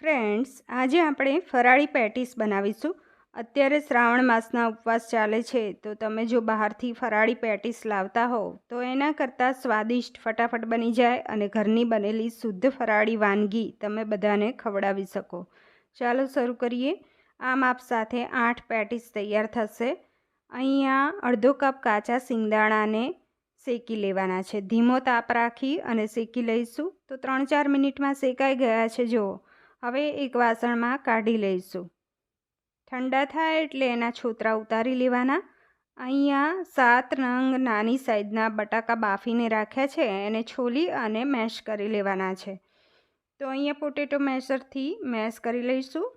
Friends, આજે આપણે ફરાળી પેટીસ બનાવીશું. અત્યારે શ્રાવણ માસના ઉપવાસ ચાલે છે, તો તમે જો બહારથી ફરાળી પેટીસ લાવતા હોવ, તો એના કરતાં સ્વાદિષ્ટ ફટાફટ બની જાય અને ઘરની બનેલી શુદ્ધ ફરાળી વાનગી તમે બધાને ખવડાવી શકો. ચાલો શરૂ કરીએ. આ માપ સાથે આઠ પેટીસ તૈયાર થશે. અહીંયા અડધો કપ કાચા સિંગદાણાને શેકી લેવાના છે. ધીમો તાપ રાખી અને શેકી લઈશું. તો ત્રણ ચાર મિનિટમાં શેકાઈ ગયા છે, જુઓ. હવે એક વાસણમાં કાઢી લઈશું. ઠંડા થાય એટલે એના છોતરા ઉતારી લેવાના. અહીંયા સાત નંગ નાની સાઈઝના બટાકા બાફીને રાખ્યા છે, એને છોલી અને મેશ કરી લેવાના છે. તો અહીંયા પોટેટો મેશરથી મેશ કરી લઈશું.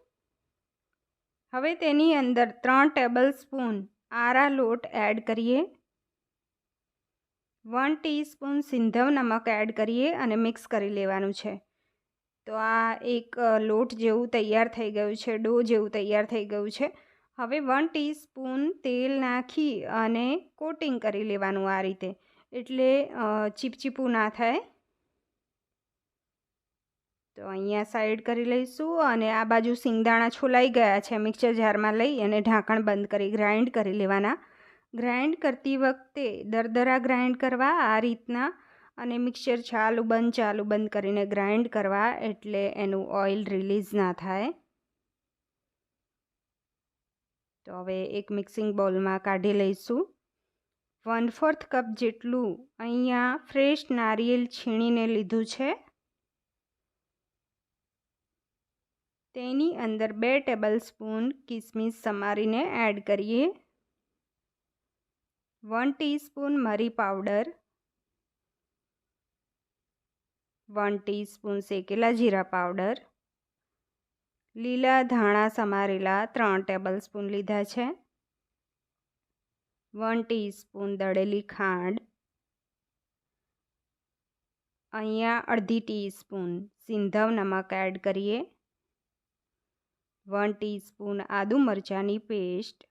હવે તેની અંદર ત્રણ ટેબલ સ્પૂન આરા લોટ એડ કરીએ. વન ટીસ્પૂન સિંધવ નમક એડ કરીએ અને મિક્સ કરી લેવાનું છે. તો આ એક લોટ જેવું તૈયાર થઈ ગયું છે, ડો જેવું તૈયાર થઈ ગયું છે. હવે વન ટીસ્પૂન તેલ નાખી અને કોટિંગ કરી લેવાનું આ રીતે. એટલે ચીપચીપું ના થાય. તો અહીંયા સાઈડ કરી લઈશું અને આ બાજુ સિંગદાણા છોલાઈ ગયા છે મિક્સર જારમાં લઈ અને ઢાંકણ બંધ કરી ગ્રાઇન્ડ કરી લેવાના. ગ્રાઇન્ડ કરતી વખતે દરદરા ગ્રાઇન્ડ કરવા આ રીતના અને મિક્સર ચાલુ, બંધ ચાલુ, બંધ કરીને ગ્રાઇન્ડ કરવા એટલે એનું ઓઇલ રિલીઝ ના થાય. તો હવે એક મિક્સિંગ બોલમાં કાઢી લઈશું. વન ફોર્થ કપ જેટલું અહીંયા ફ્રેશ નારિયેલ છીણીને લીધું છે. તેની અંદર બે ટેબલ સ્પૂન કિસમિસ સમારીને એડ કરીએ. વન ટીસ્પૂન મરી પાવડર. વન ટીસ્પૂન શેકેલા જીરા પાવડર. લીલા ધાણા સમારેલા ત્રણ ટેબલ સ્પૂન લીધા છે. વન ટીસ્પૂન દળેલી ખાંડ. અહીંયા અડધી ટીસ્પૂન સિંધવ નમક એડ કરીએ. વન ટીસ્પૂન આદુ મરચાંની પેસ્ટ.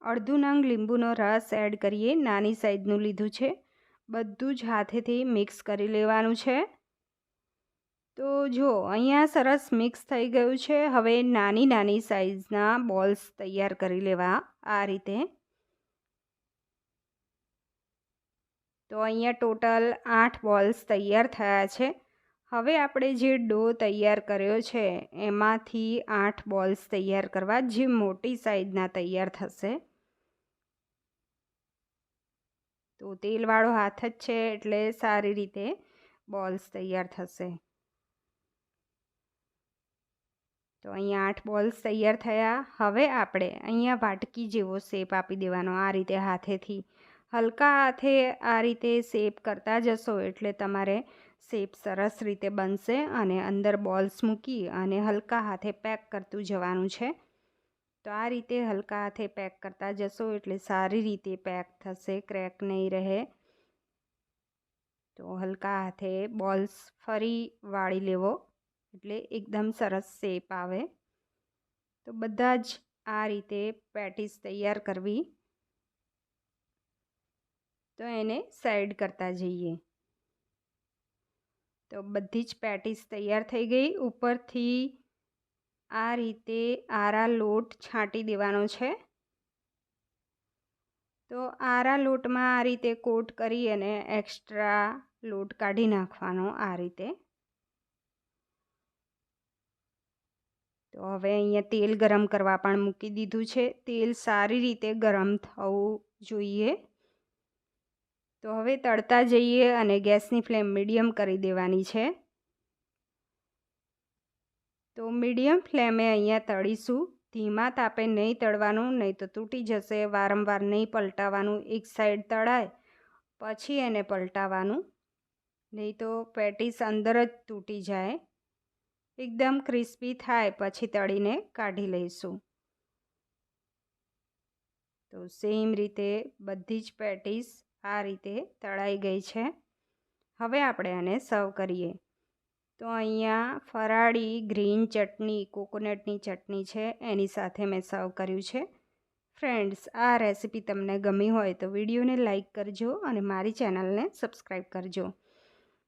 અડધું નંગ લીંબુનો રસ એડ કરીએ, નાની સાઈઝનું લીધું છે. બધું જ હાથેથી મિક્સ કરી લેવાનું છે. તો જો, અહીંયા સરસ મિક્સ થઈ ગયું છે. હવે નાની નાની સાઈઝના બોલ્સ તૈયાર કરી લેવા આ રીતે. તો અહીંયા ટોટલ આઠ બોલ્સ તૈયાર થયા છે. હવે આપણે જે ડો તૈયાર કર્યો છે, એમાંથી આઠ બોલ્સ તૈયાર કરવા જે મોટી સાઈઝના તૈયાર થશે. તો તેલવાળો હાથ જ છે એટલે સારી રીતે બોલ્સ તૈયાર થશે. તો અહીંયા આઠ બોલ્સ તૈયાર થયા. હવે આપણે અહીંયા વાટકી જેવો શેપ આપી દેવાનો આ રીતે હાથેથી. હલકા હાથે આ રીતે શેપ કરતા જશો એટલે તમારે શેપ સરસ રીતે બનશે અને અંદર બોલ્સ મૂકી અને હલકા હાથે પેક કરતું જવાનું છે. તો આ રીતે હલકા હાથે પેક કરતા જશો એટલે સારી રીતે પેક થશે ક્રેક નહીં રહે તો હલકા હાથે બોલ્સ ફરી વાળી લેવો એટલે એકદમ સરસ શેપ આવે તો બધા જ આ રીતે પેટીસ તૈયાર કરવી તો એને સાઈડ કરતા જઈએ તો બધી જ પેટીસ તૈયાર થઈ ગઈ ઉપરથી આ રીતે આરા લોટ છાંટી દેવાનો છે. તો આરા લોટમાં આ રીતે કોટ કરી અને એક્સ્ટ્રા લોટ કાઢી નાખવાનો આ રીતે. તો હવે અહીંયા તેલ ગરમ કરવા પણ મૂકી દીધું છે. તેલ સારી રીતે ગરમ થવું જોઈએ. તો હવે તળતા જઈએ અને ગેસની ફ્લેમ મીડિયમ કરી દેવાની છે. તો મીડિયમ ફ્લેમે અહીંયા તળીશું. ધીમા તાપે નહીં તળવાનું, નહીં તો તૂટી જશે. વારંવાર નહીં પલટાવવાનું એક સાઈડ તળાય, પછી એને પલટાવવાનું નહીં તો પેટીસ અંદર જ તૂટી જાય. એકદમ ક્રિસ્પી થાય, પછી તળીને કાઢી લઈશું. તો સેમ રીતે બધી જ પેટીસ આ રીતે તળાઈ ગઈ છે. હવે આપણે આને સર્વ કરીએ. તો અહીંયા ફરાળી ગ્રીન ચટણી, કોકોનટની ચટણી છે, એની સાથે મેં સર્વ કર્યું છે. ફ્રેન્ડ્સ, આ રેસીપી તમને ગમી હોય તો વિડીયોને લાઇક કરજો અને મારી ચેનલને સબસ્ક્રાઈબ કરજો.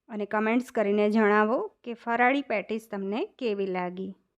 અને કમેન્ટ્સ કરીને જણાવો કે ફરાળી પેટીસ તમને કેવી લાગી?